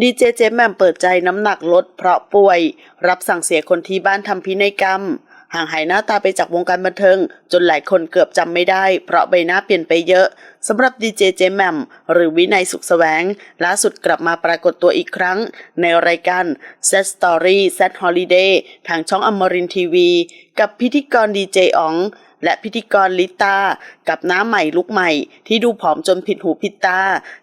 ดีเจเจแหม่มเปิดใจน้ำหนักลดเพราะป่วย รับสั่งเสียคนที่บ้านทำพินัยกรรม ห่างหายหน้าตาไปจากวงการบันเทิง จนหลายคนเกือบจำไม่ได้ เพราะใบหน้าเปลี่ยนไปเยอะสำหรับดีเจเจแหม่มหรือวินัยสุขแสวงล่าสุดกลับมาปรากฏตัวอีกครั้ง ในรายการ Set Story Set Holiday ทางช่องอมรินทีวี กับพิธีกรดีเจอ๋อง และพิธีกรลิตา กับน้าใหม่ลุกใหม่ ที่ดูผอมจนผิดหูผิดตา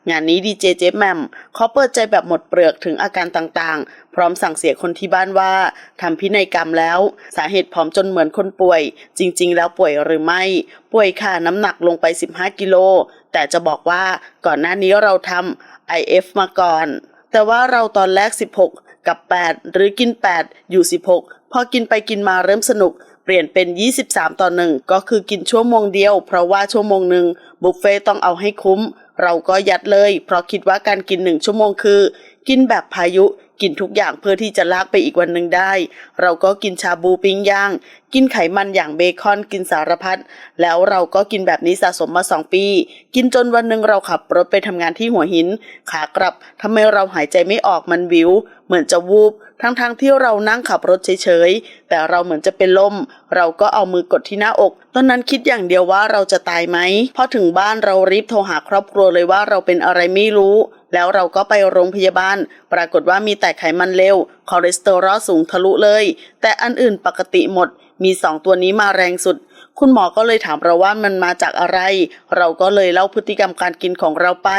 งานนี้ดีเจเจแหมมเขาเปิดใจแบบหมดเปลือกถึงอาการต่างๆ พร้อมสั่งเสียคนที่บ้านว่าทำพินัยกรรมแล้ว สาเหตุผอมจนเหมือนคนป่วย จริง ๆ แล้วป่วยหรือไม่ ป่วยค่ะน้ำหนักลงไป 15 กิโล แต่จะบอกว่าก่อนหน้านี้เราทำ IF มาก่อน แต่ว่าเราตอนแรก 16 กับ 8 หรือกิน 8 อยู่ 16 พอกินไปกินมาเริ่มสนุก เปลี่ยนเป็น 23 ต่อหนึ่งก็คือกินชั่วโมงเดียว เพราะว่าชั่วโมงหนึ่งบุฟเฟ่ต้องเอาให้คุ้ม เราก็ยัดเลย เพราะคิดว่าการกินหนึ่งชั่วโมงคือ กินแบบพายุกินทุกอย่างเพื่อที่จะลากไปอีกวันหนึ่งได้ เราก็กินชาบูปิ้งย่าง กินไขมันอย่างเบคอน กินสารพัด แล้วเราก็กินแบบนี้สะสมมาสองปี กินจนวันหนึ่งเราขับรถไปทำงานที่หัวหิน ขากลับทำไมเราหายใจไม่ออกมันวิวเหมือนจะวูบ ทั้งๆทที่เรานั่งขับรถเฉยๆ แต่เราเหมือนจะเป็นลม เราก็เอามือกดที่หน้าอก ตอนนั้นคิดอย่างเดียวว่าเราจะตายไหม พอถึงบ้านเรารีบโทรหาครอบครัวเลยว่าเราเป็นอะไรไม่รู้ แล้วเราก็ไปโรงพยาบาล ปรากฏว่ามีแต่ไขมันเลว คอเลสเตอรอลสูงทะลุเลย แต่อันอื่นปกติหมด มีสองตัวนี้มาแรงสุด คุณหมอก็เลยถามเราว่ามันมาจากอะไร เราก็เลยเล่าพฤติกรรมการกินของเราไป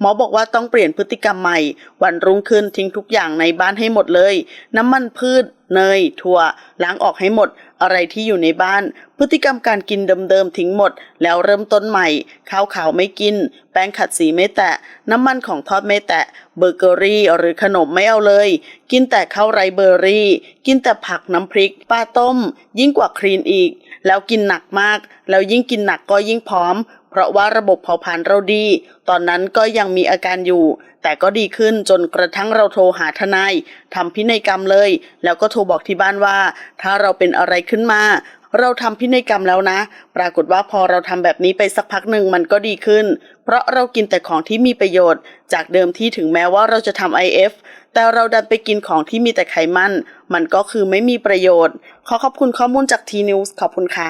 หมอบอกว่าต้องเปลี่ยนพฤติกรรมใหม่ วันรุ่งขึ้นทิ้งทุกอย่างในบ้านให้หมดเลย น้ำมันพืช เนย ถั่ว ล้างออกให้หมด อะไรที่อยู่ในบ้าน พฤติกรรมการกินเดิมๆทิ้งหมด แล้วเริ่มต้นใหม่ ข้าวขาวไม่กิน แป้งขัดสีไม่แตะ น้ำมันของทอดไม่แตะ เบเกอรี่หรือขนมไม่เอาเลย กินแต่ข้าวไรเบอร์รี่ กินแต่ผักน้ำพริก ปลาต้ม ยิ่งกว่าคลีนอีก แล้วกินหนักมาก แล้วยิ่งกินหนักก็ยิ่งพร้อม เพราะว่าระบบเผาผลาญเราดี ตอนนั้นก็ยังมีอาการอยู่ แต่ก็ดีขึ้นจนกระทั่งเราโทรหาทนายทำพินัยกรรมเลย แล้วก็โทรบอกที่บ้านว่า ถ้าเราเป็นอะไรขึ้นมา เราทำพินัยกรรมแล้วนะ ปรากฏว่าพอเราทำแบบนี้ไปสักพักหนึ่งมันก็ดีขึ้น เพราะเรากินแต่ของที่มีประโยชน์ จากเดิมที่ถึงแม้ว่าเราจะทำ IF แต่เราดันไปกินของที่มีแต่ไขมัน มันก็คือไม่มีประโยชน์ ขอขอบคุณข้อมูลจากทีนิวส์ขอบคุณค่ะ